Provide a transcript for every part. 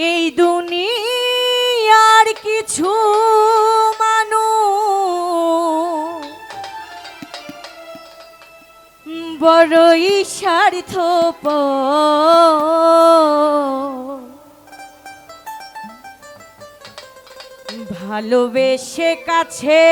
এই দুনিয়ার কিছু মানুষ বড়ই স্বার্থ ভালোবেসে কাছে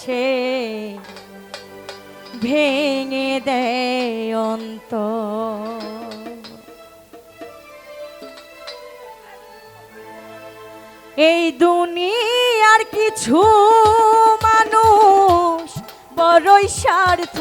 সে ভেঙে দেয় অন্তর। এই দুনিয়ার কিছু মানুষ বড়ই স্বার্থ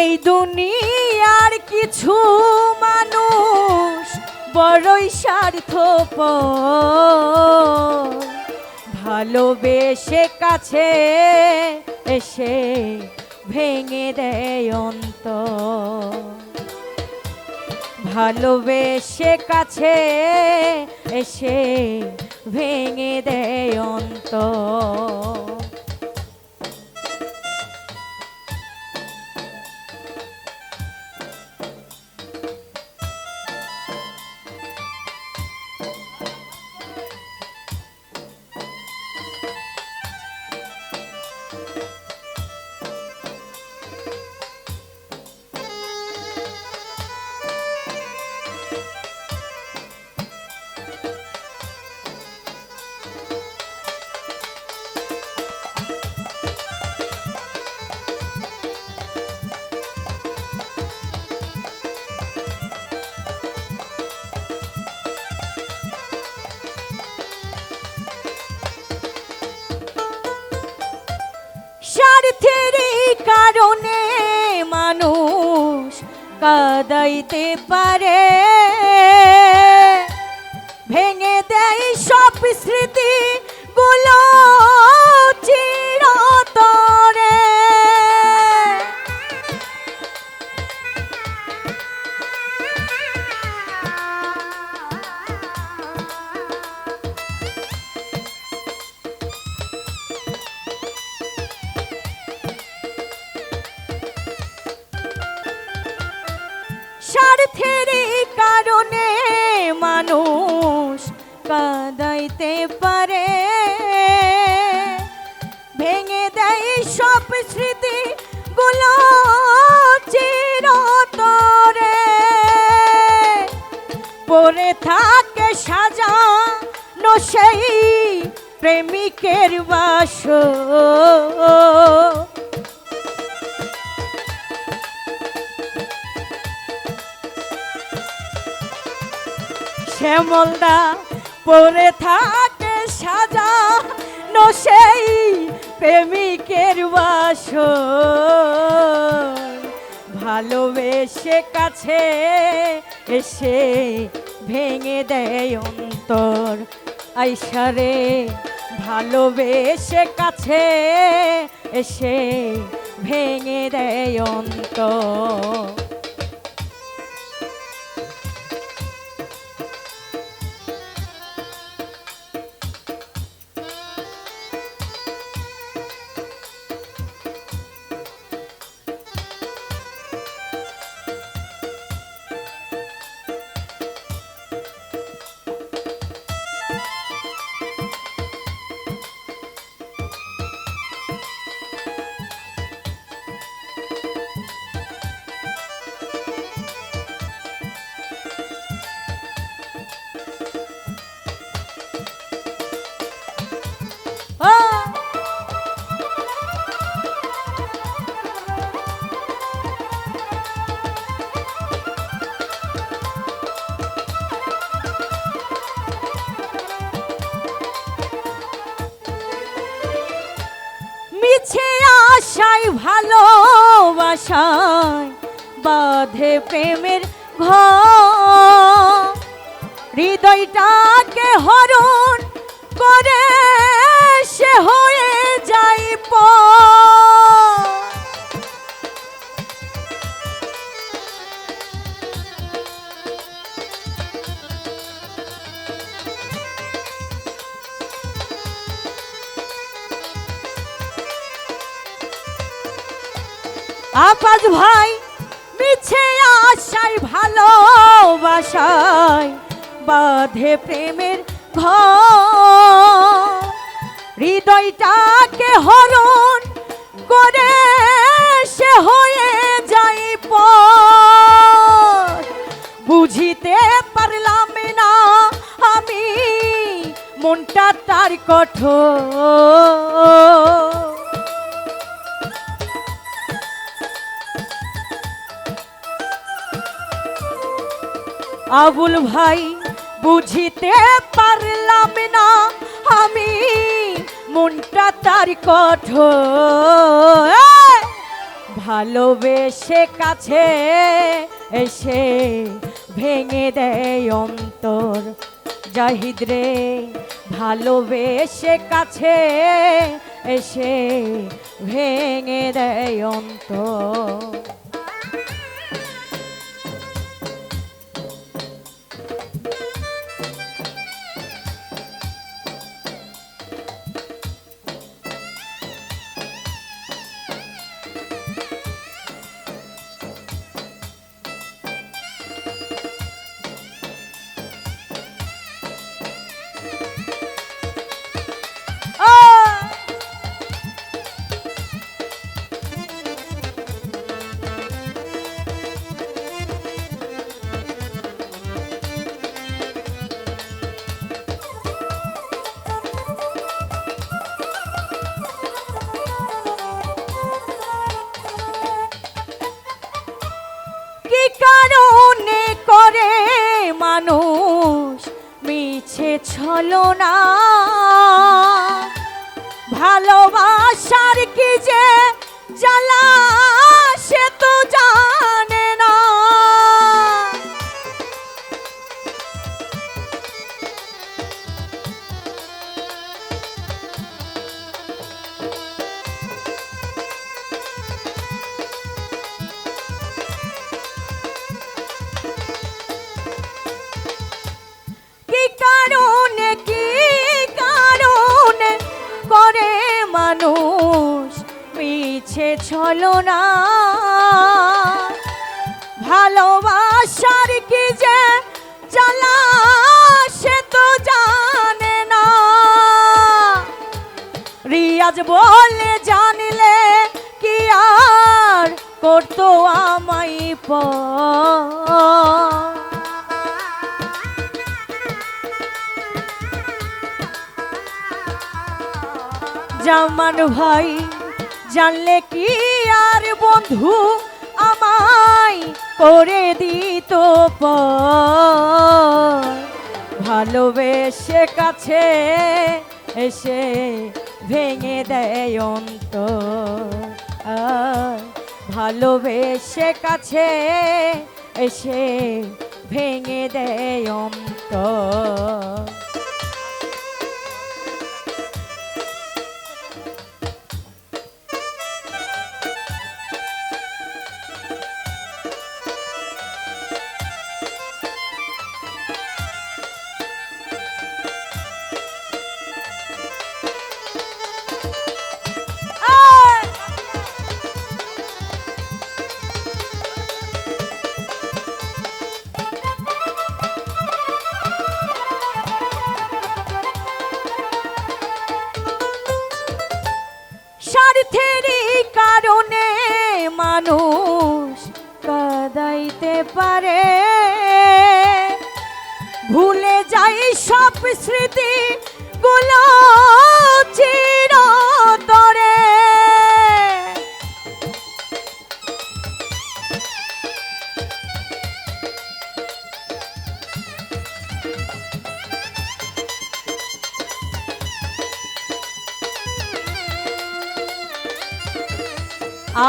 এই দুনিয়ার কিছু মানুষ বড়ই স্বার্থ ভালোবেসে কাছে এসে ভেঙে দেয় অন্ত ভালোবেসে কাছে এসে ভেঙে দেয় অন্ত কারণে মানুষ কাদাইতে পারে। ভেঙে দেয় সব স্মৃতি গুলো কারণে মানুষ কাদাইতে পারে। ভেঙে দেয় সব স্মৃতি গুলো চিরতরে। পরে থাকে সাজানো সেই প্রেমিকের বাস শ্যামলদা পরে থাকে সাজা নো সেই প্রেমিকের বাস ভালোবেসে কাছে এসে ভেঙে দেয় অন্তর। আইসারে ভালোবেসে কাছে এসে ভেঙে দেয় অন্তর। ভালোবাসায় বাধে প্রেমের ঘর। হৃদয়টাকে হরণ করে সে হয়ে যাই পর আপাজ ভাই, মিছে আশায় ভালোবাসায় বাধে প্রেমের ঘর। হৃদয়টাকে হরণ করে সে হয়ে যাই বুঝিতে পারলাম না আমি, মনটা তার কঠোর। আবুল ভাই, বুঝিতে পারলাম না আমি মনটা তার কঠোর। ভালোবেসে কাছে এসে ভেঙে দেয় অন্তর। জাহিদ রে, ভালোবেসে কাছে এসে ভেঙে দেয় অন্তর। মানুষ মিছে ছলনা ভালোবাসার কি যে জ্বালা? মানুষ মিছে ছলনা ভালোবাসার কি যে জ্বালা, সে তো জানে না। রিয়াজ বলে জানলে কি আর করতো আমায় পর জামান ভাই, জানলে কি আর বন্ধু আমায় করে দিত ভালোবেসে কাছে এসে ভেঙে দেয় অন্ত ভালোবেসে কাছে এসে ভেঙে দেয় অন্ত স্মৃতি গুলো চিরতরে।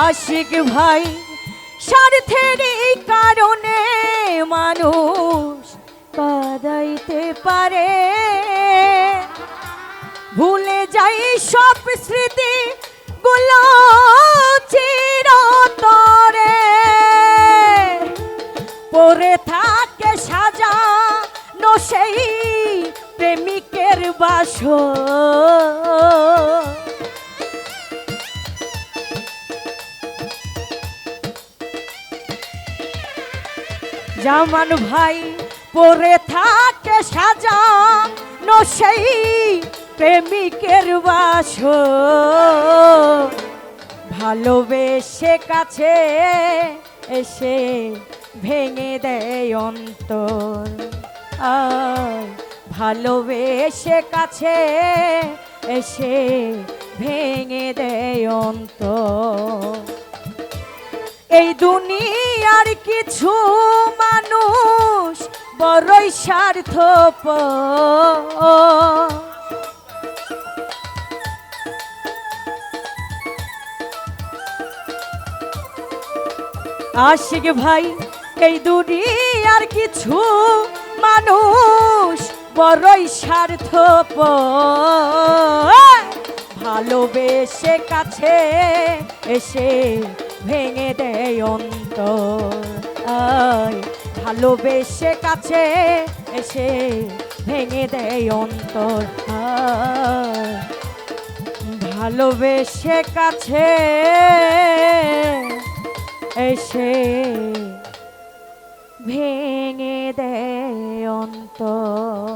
আশিক ভাই স্বার্থেরই কারণে মানুষ কাদাইতে পারে। ভুলে যাই সব স্মৃতি গুলো চিরতরে। পরে থাকে সাজা নসেই সেই প্রেমিকের বাস জামান ভাই পরে থাকে সাজা সেই প্রেমিকের বাস ভালোবেসে কাছে এসে ভেঙে দেয় অন্তর। ভালোবেসে কাছে এসে ভেঙে দেয় অন্তর। এই দুনিয়ার কিছু মানুষ বড়ই স্বার্থ আশিক ভাই, এই দুনিয়ার কিছু মানুষ বড়ই স্বার্থ ভালোবেসে কাছে এসে ভেঙে দেয় অন্তর। আয়। ভালোবেসে কাছে এসে ভেঙে দেয় অন্তর। ভালোবেসে কাছে এসে ভেঙে দেয় অন্তর।